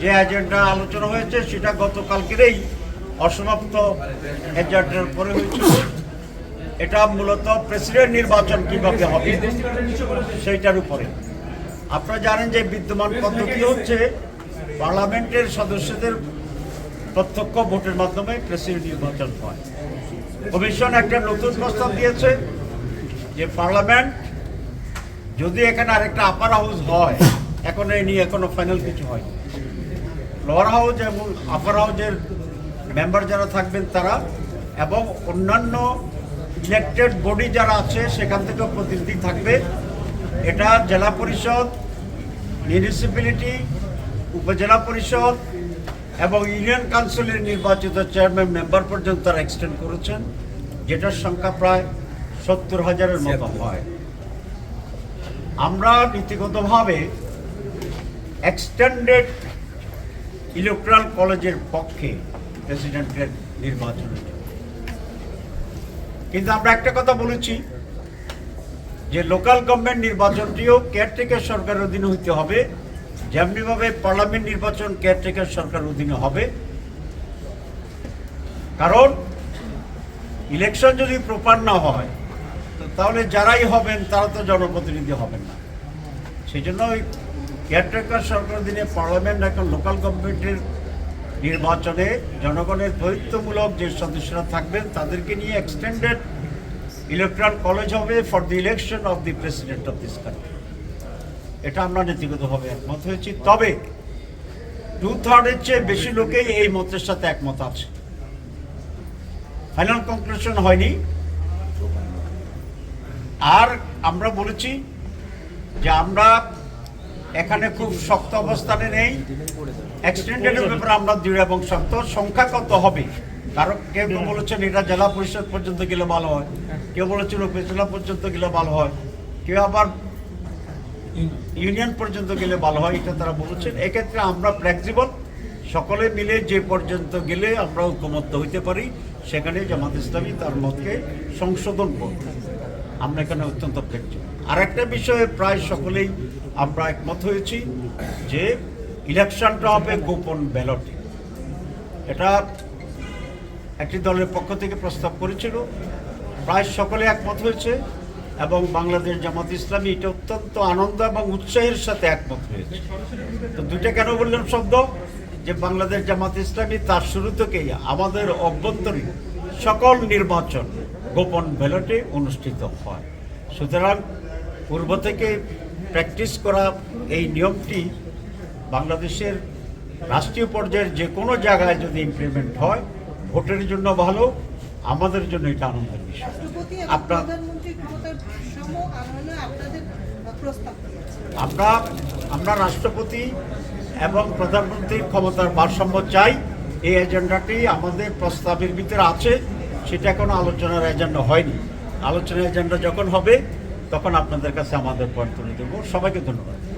যে এজেন্ডা আলোচনা হয়েছে, সেটা গতকালকেরই অসমাপ্ত এজেন্ডার পরে হয়েছিল এটা মূলত প্রেসিডেন্ট নির্বাচন কীভাবে হবে, সেইটার উপরে। আপনারা জানেন যে বিদ্যমান পদ্ধতি হচ্ছে, পার্লামেন্টের সদস্যদের প্রত্যক্ষ ভোটের মাধ্যমে প্রেসিডেন্ট নির্বাচন হয়। কমিশন একটা নতুন প্রস্তাব দিয়েছে যে পার্লামেন্ট যদি এখানে আরেকটা আপার হাউস হয়, এখন এই নিয়ে এখনও ফাইনাল কিছু হয়নি। লোয়ার হাউস এবং আপার হাউজের মেম্বার যারা থাকবেন তারা এবং অন্যান্য ইলেকটেড বডি যারা আছে সেখান থেকেও প্রতিনিধি থাকবে। এটা জেলা পরিষদ মিউনিসিপ্যালিটি উপজেলা পরিষদ এবং ইউনিয়ন কাউন্সিলের নির্বাচিত চেয়ারম্যান মেম্বার পর্যন্ত তারা এক্সটেন্ড করেছেন যেটার সংখ্যা প্রায় সত্তর হাজারের মতো হয়। আমরা নীতিগতভাবে এক্সটেন্ডেড ইলেকট্রাল কলেজের পক্ষে প্রেসিডেন্টের নির্বাচনের কিন্তু আমরা একটা কথা বলেছি যে লোকাল গভর্নমেন্ট নির্বাচনটিও কেয়ারটেকার সরকারের অধীনে হইতে হবে। যেমনিভাবে পার্লামেন্ট নির্বাচন কেয়ারটেকার সরকারের অধীনে হবে। কারণ ইলেকশন যদি প্রপার না হয়, তো তাহলে যারাই হবেন তারা তো জনপ্রতিনিধি হবেন না। সেই জন্য ওই কেয়ারটেকার সরকার দিনে পার্লামেন্ট এখন লোকাল গভর্নমেন্টের নির্বাচনে জনগণের দ্বৈত্বমূলক যে সদস্যরা থাকবেন, তাদেরকে নিয়ে এক্সটেন্ডেড ইলেকট্রাল কলেজ হবে for the election of the president of this country এটা আমরা নীতিগতভাবে একমত হয়েছি। তবে টু থার্ডের চেয়ে বেশি লোকেই এই মতের সাথে একমত আছে। ফাইনাল কনক্লুশন হয়নি। আর আমরা বলেছি যে আমরা এখানে খুব শক্ত অবস্থানে নেই এক্সটেন্ডেডের ব্যাপারে আমরা দৃঢ় এবং শক্ত। সংখ্যা কত হবে? কারণ কেউ কেউ বলেছেন এটা জেলা পরিষদ পর্যন্ত গেলে ভালো হয়। কেউ বলেছেন উপজেলা পর্যন্ত গেলে ভালো হয়। কেউ আবার ইউনিয়ন পর্যন্ত গেলে ভালো হয়, এটা তারা বলেছেন। এক্ষেত্রে আমরা ফ্লেক্সিবল সকলে মিলে যে পর্যন্ত গেলে আমরা ঐক্যমত্য হইতে পারি। সেখানে জামাত ইসলামী তার মতকে সংশোধন করব। আমরা এখানে অত্যন্ত ফ্লেক্সিবল আর একটা বিষয়ে প্রায় সকলেই আমরা একমত হয়েছি যে ইলেকশনটা হবে গোপন ব্যালটে এটা একটি দলের পক্ষ থেকে প্রস্তাব করেছিল। প্রায় সকলে একমত হয়েছে এবং বাংলাদেশ জামাত ইসলামী এটা অত্যন্ত আনন্দ এবং উৎসাহের সাথে একমত হয়েছে। তো দুইটা কেন বললাম শব্দ? যে বাংলাদেশ জামাত ইসলামী তার শুরু থেকেই আমাদের অভ্যন্তরীণ সকল নির্বাচন গোপন ব্যালটে অনুষ্ঠিত হয়। সুতরাং পূর্ব থেকে প্র্যাকটিস করা এই নিয়মটি বাংলাদেশের রাষ্ট্রীয় পর্যায়ের যে কোনো জায়গায় যদি ইমপ্লিমেন্ট হয় ভোটের জন্য ভালো আমাদের জন্য এটা আনন্দের বিষয়। আপনার আমরা আমরা রাষ্ট্রপতি এবং প্রধানমন্ত্রীর ক্ষমতার ভারসাম্য চাই। এই এজেন্ডাটি আমাদের প্রস্তাবের ভিতরে আছে। সেটা এখনও আলোচনার এজেন্ডা হয়নি। আলোচনার এজেন্ডা যখন হবে, তখন আপনাদের কাছে আমাদের পয়েন্ট তুলে দেবো। সবাইকে ধন্যবাদ।